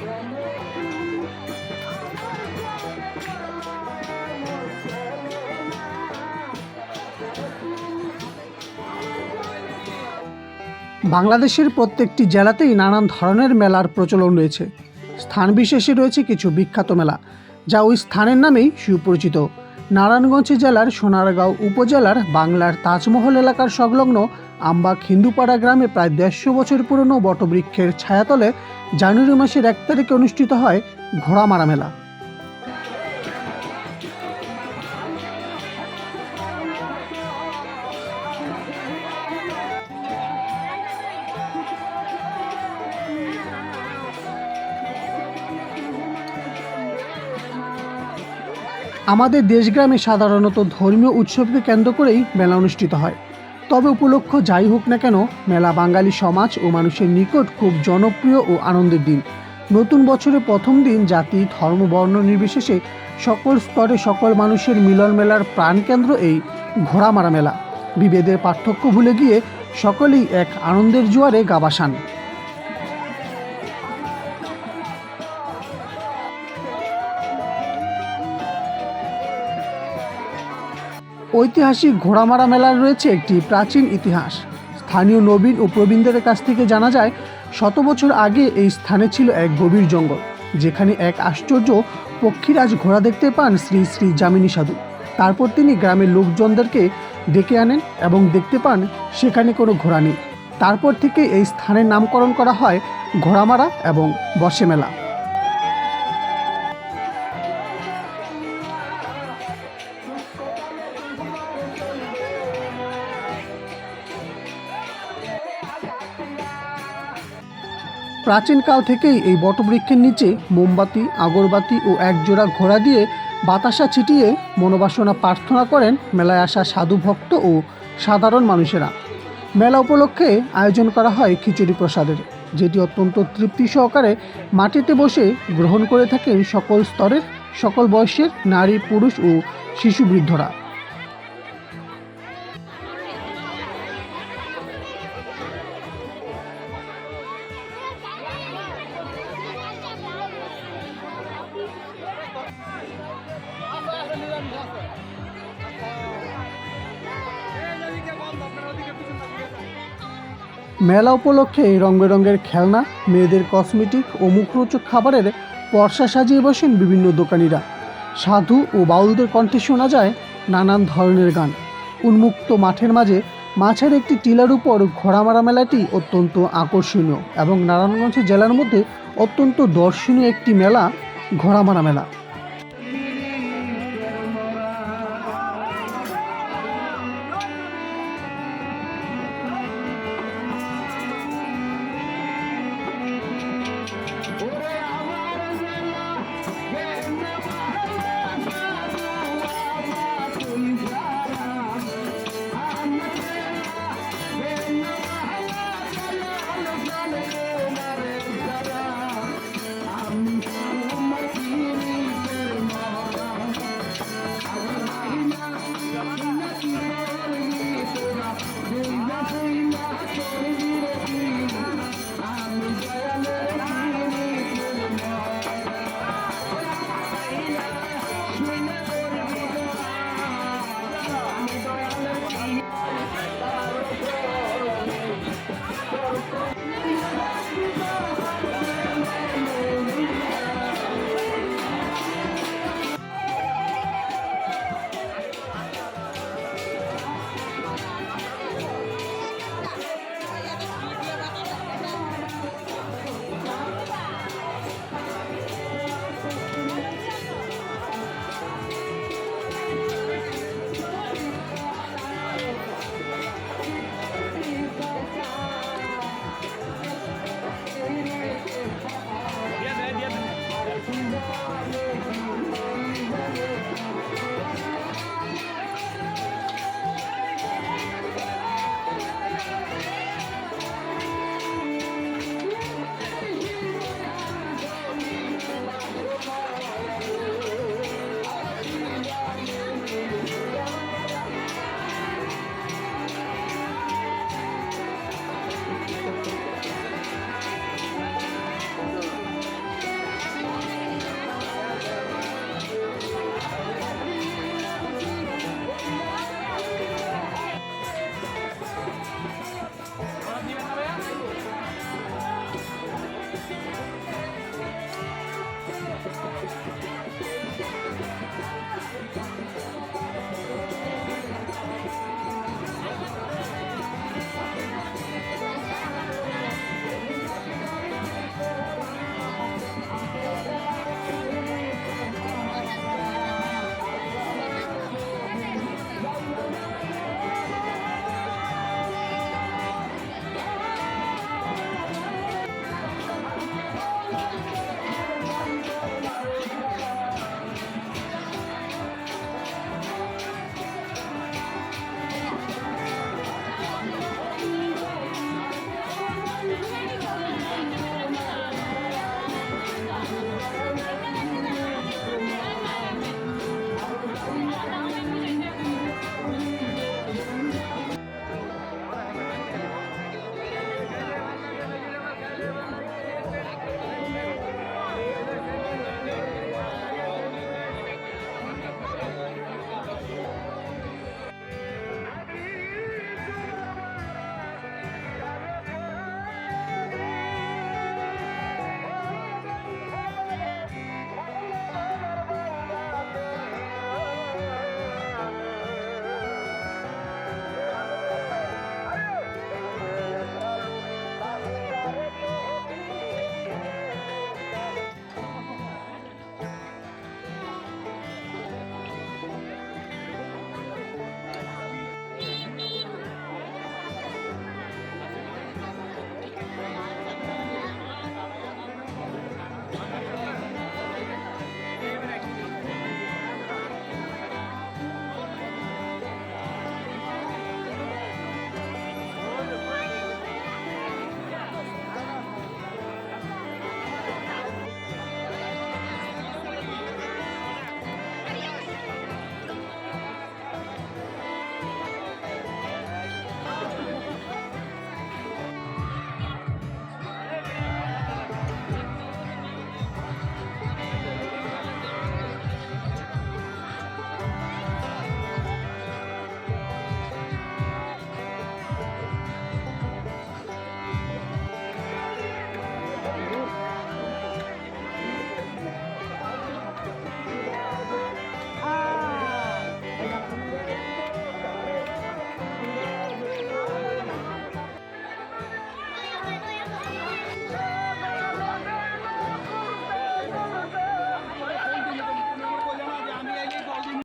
One more, two, I'm gonna go, বাংলাদেশের প্রত্যেকটি জেলাতেই নানান ধরনের মেলার প্রচলন রয়েছে। স্থান বিশেষে রয়েছে কিছু বিখ্যাত মেলা, যা ওই স্থানের নামেই সুপরিচিত। নারায়ণগঞ্জ জেলার সোনারগাঁও উপজেলার বাংলার তাজমহল এলাকার সংলগ্ন আম্বাক হিন্দুপাড়া গ্রামে প্রায় দেড়শো বছর পুরনো বটবৃক্ষের ছায়াতলে জানুয়ারি মাসের এক তারিখে অনুষ্ঠিত হয় ঘোড়ামারা মেলা। আমাদের দেশগ্রামে সাধারণত ধর্মীয় উৎসবকে কেন্দ্র করেই মেলা অনুষ্ঠিত হয়। তবে উপলক্ষ যাই হোক না কেন, মেলা বাঙালি সমাজ ও মানুষের নিকট খুব জনপ্রিয় ও আনন্দের দিন। নতুন বছরের প্রথম দিন জাতি, ধর্ম, বর্ণ নির্বিশেষে সকল স্তরে সকল মানুষের মিলন মেলার প্রাণকেন্দ্র এই ঘোড়ামারা মেলা। বিভেদের পার্থক্য ভুলে গিয়ে সকলেই এক আনন্দের জোয়ারে গাবাসান ঐতিহাসিক ঘোড়ামারা মেলার রয়েছে একটি প্রাচীন ইতিহাস। স্থানীয় নবীন ও প্রবীণদের কাছ থেকে জানা যায়, শত বছর আগে এই স্থানে ছিল এক গভীর জঙ্গল, যেখানে এক আশ্চর্য পক্ষীরাজ ঘোড়া দেখতে পান শ্রী শ্রী যামিনী সাধু। তারপর তিনি গ্রামের লোকজনদেরকে ডেকে আনেন এবং দেখতে পান সেখানে কোনো ঘোড়া নেই। তারপর থেকে এই স্থানের নামকরণ করা হয় ঘোড়ামারা এবং বসে মেলা। প্রাচীনকাল থেকেই এই বটবৃক্ষের নিচে মোমবাতি, আগরবাতি ও একজোড়া ঘোড়া দিয়ে বাতাসা ছিটিয়ে মনোবাসনা প্রার্থনা করেন মেলায় আসা সাধু ভক্ত ও সাধারণ মানুষেরা। মেলা উপলক্ষে আয়োজন করা হয় খিচুড়ি প্রসাদের, যেটি অত্যন্ত তৃপ্তি সহকারে মাটিতে বসে গ্রহণ করে থাকেন সকল স্তরের, সকল বয়সের নারী, পুরুষ ও শিশু বৃদ্ধরা। মেলা উপলক্ষে রং বেরঙের খেলনা, মেয়েদের কসমেটিক ও মুখরোচক খাবারের পর্সা সাজিয়ে বসেন বিভিন্ন দোকানিরা। সাধু ও বাউলদের কণ্ঠে শোনা যায় নানান ধরনের গান। উন্মুক্ত মাঠের মাঝে মাছের একটি টিলার উপর ঘোড়ামারা মেলাটি অত্যন্ত আকর্ষণীয় এবং নারায়ণগঞ্জ জেলার মধ্যে অত্যন্ত দর্শনীয় একটি মেলা ঘোড়ামারা মেলা।